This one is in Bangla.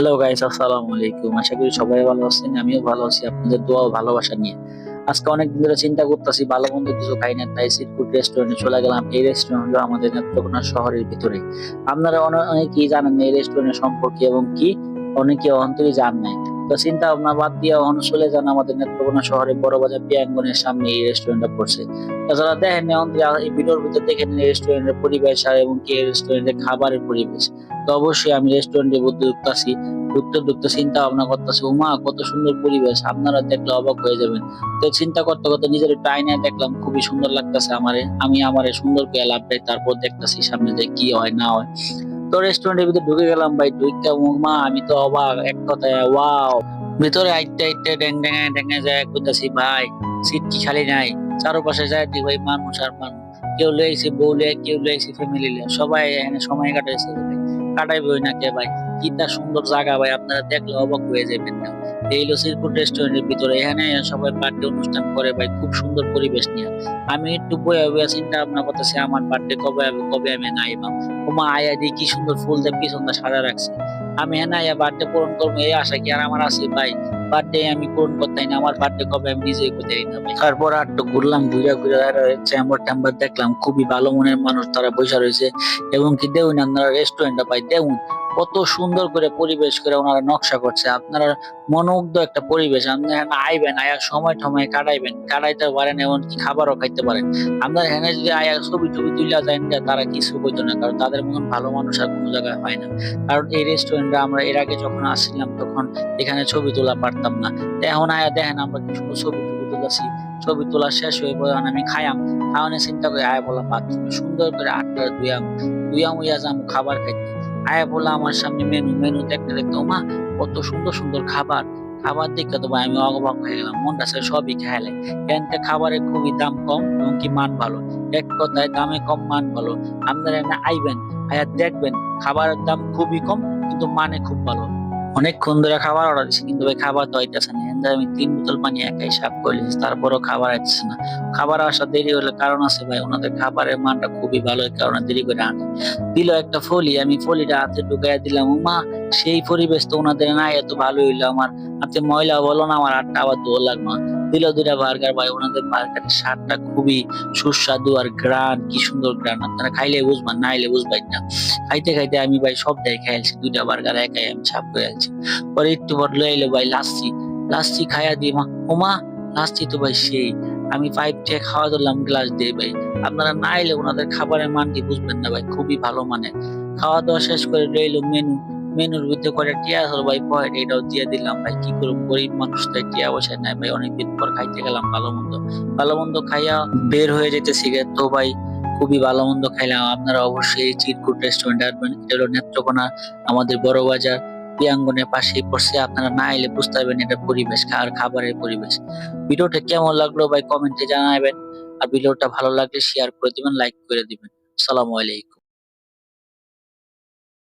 হ্যালো গাইস আসসালামু আলাইকুম আশা করি সবাই ভালো আছেন, আমিও ভালো আছি। আপনাদের দোয়া ভালোবাসা নিয়ে। আজকে অনেক দিন ধরে চিন্তা করতেছি ভালো মন্দ কিছু খাই না, তাই সিটফুড রেস্টুরেন্টে চলে গেলাম। এই রেস্টুরেন্ট হলো আমাদের নেত্রকোনা শহরের ভিতরে। আপনারা অনে- অনেকেই জানেন এই রেস্টুরেন্ট সম্পর্কে এবং কি, অনেকে অন্তরে জান নাই। চিন্তা ভাবনা বাদ দিয়ে অন চলে যান আমাদের নেত্রকোনা শহরে, বড় বাজার পিয়াঙ্গনের সামনে এই রেস্টুরেন্টটা পড়ছে। তাছাড়া দেখেন এই ভিডিওর ভিতর দেখেন রেস্টুরেন্টের পরিবেশ আর এবং কি রেস্টুরেন্টের খাবারের পরিবেশ। তো অবশ্যই আমি রেস্টুরেন্টের মধ্যে ঢুকতাছি ঢুকতে ঢুকতে চিন্তা ভাবনা করতেছি, উমা, কত সুন্দর পরিবেশ, আপনারা দেখলে অবাক হয়ে যাবেন। তো চিন্তা করতে করতে নিজের আয়নায় দেখলাম, খুবই সুন্দর লাগতেছে আমারে, আমি আমারে সুন্দর করে লাভ দেয়, তারপর দেখতেছি সামনে যে কি হয় না হয়। তো রেস্টুরেন্টের ভিতরে ঢুকে গেলাম, ভাই। দুইটা মা আমি তো অবাক, এক কথায় ওয়াও ভিতরে আইতে আইতে ড্যাং ড্যাঙে ড্যাঙে যায় করতেছি, ভাই। সিট কি খালি নাই। চারপাশে যায় দি ভাই, মানুষ আর মানুষ। কেউ লইছে বউ লে কেউ লইছে ফ্যামিলি লে সবাই এখানে সময় কাটাইছে, ভাই। কাটাইবে ওই না কে, ভাই? কি সুন্দর জায়গা, ভাই। আপনারা দেখলে অবাক হয়ে যাবেন না। এই হলো সিরপুর রেস্টুরেন্টের ভিতরে। এখানে সবাই বার্থডে অনুষ্ঠান করে ভাই, খুব সুন্দর পরিবেশ নিয়ে। আমি একটু বয়ে বয়ে চিন্তা ভাবনা করতেছি, আমার বার্থডে কবে হবে, কবে আমি নাইবাম ওমা আয়া দিয়ে কি সুন্দর ফুল দিয়ে পিছনটা সাজা রাখছে। আমি হ্যাঁ আয়া বার্থডে পূরণ করব, এই আশা কি আর আমার আছে? ভাই বার্থডে আমি না, আমার বার্থডে কবে আমি নিজেই করতে না তারপর আর তো ঘুরলাম, ঘুরে ঘুরে চেম্বার টেম্বার দেখলাম, খুবই ভালো মনের মানুষ তারা বসে রয়েছে। এবং কি দেউন, আপনারা রেস্টুরেন্টটা পাই, দেউন, কত সুন্দর করে পরিবেশ করে ওনারা নকশা করছে। আপনারা মনোমুগ্ধ একটা পরিবেশ আপনি এখানে আইবেন, আয়া সময় টময় কাটাইবেন, কাটাইতে পারেন এমনকি খাবারও খাইতে পারেন। আপনার এখানে যদি আয়া ছবি টবি তুলে যায় না তারা কিছু বলতো না, কারণ তাদের মতন ভালো মানুষ আর কোনো জায়গায় হয় না। কারণ এই রেস্টুরেন্টে আমরা এর আগে যখন আসছিলাম, তখন এখানে ছবি তোলা পারতাম না। তো এখন আয়া দেখেন আমরা কিছু ছবি টবি তুলেছি ছবি তোলা শেষ হয়ে পরে আমি খাইয়াম। খাওয়ানো চিন্তা করে, আয়া বললাম বাথরুমে সুন্দর করে আটটা দুয়াম দুয়াম উইয়া যাম খাবার খাইতে আয়া বললাম আমার সামনে মেনু মেনু দেখতে দেখতে মা কত সুন্দর সুন্দর খাবার। খাবার দেখে তো আমি অবাক হয়ে গেলাম। মনটা চায় সবই খাইলে এখানটা খাবারের খুবই দাম কম এবং কি মান ভালো। এক কথায় দামে কম, মান ভালো। আপনারা এখানে আইবেন, আয়া দেখবেন, খাবারের দাম খুবই কম, কিন্তু মানে খুব ভালো। অনেকক্ষণ ধরে খাবার অর্ডার দিচ্ছি কিন্তু ভাই খাবার তো আইতেছে না। থেকে আমি তিন বোতল পানি একাই সাফ করে তারপরও খাবার আসছে না। খাবার আসা দেরি হলে কারণ আছে ভাই, ওনাদের খাবারের মানটা খুবই ভালো, এই কারণে দেরি করে আনে। দিল একটা ফলি, আমি ফলিটা হাতে ঢুকাই দিলাম মা সেই পরিবেশ তো ওনাদের নাই, এত ভালো হইল আমার। হাতে ময়লা বলো না, আমার আটটা আবার দোল লাগল। দিল দুটা বার্গার, ভাই, ওনাদের বার্গারের স্বাদটা খুবই সুস্বাদু আর গ্রান, কি সুন্দর গ্রান। আপনারা খাইলে বুঝবেন, না আইলে বুঝবেন না। খাইতে খাইতে আমি ভাই সব দেয় খাইছি দুইটা বার্গার একাই আমি ছাপ করে আছি পরে একটু পর লয়ে এলো ভাই লাস্সি লাস্সি খাইয়া দিয়ে মা ওমা লাস্সি তো ভাই সেই। আমি পাইপ থেকে খাওয়া দিলাম গ্লাস দিয়ে ভাই। আপনারা না এলে ওনাদের খাবারের মান কি বুঝবেন না ভাই, খুবই ভালো মানে। খাওয়া দাওয়া শেষ করে রইল মেনু। মেনুর ভিতরে করে টিয়া হলো ভাই, পয়েন্ট এটাও দিয়ে দিলাম ভাই, কি করব? গরিব মানুষ তাই টিয়া বসে নাই ভাই, অনেকদিন পর খাইতে গেলাম, ভালো মন্দ। ভালো মন্দ খাইয়া বের হয়ে যেতেছি তো ভাই খুবই ভালো মন্দ খাইলাম। আপনারা অবশ্যই চিরকুট রেস্টুরেন্ট আসবেন। এটা হলো নেত্রকোনা, আমাদের বড় বাজার। প্রিয়াঙ্গনের পাশেই পড়ছে। আপনারা না এলে বুঝতে পারবেন এটা পরিবেশ আর খাবারের পরিবেশ। ভিডিওটা কেমন লাগল ভাই? কমেন্টে জানাবেন। আর ভিডিওটা ভালো লাগলে শেয়ার করে দিবেন লাইক করে দিবেন। আসসালামু আলাইকুম।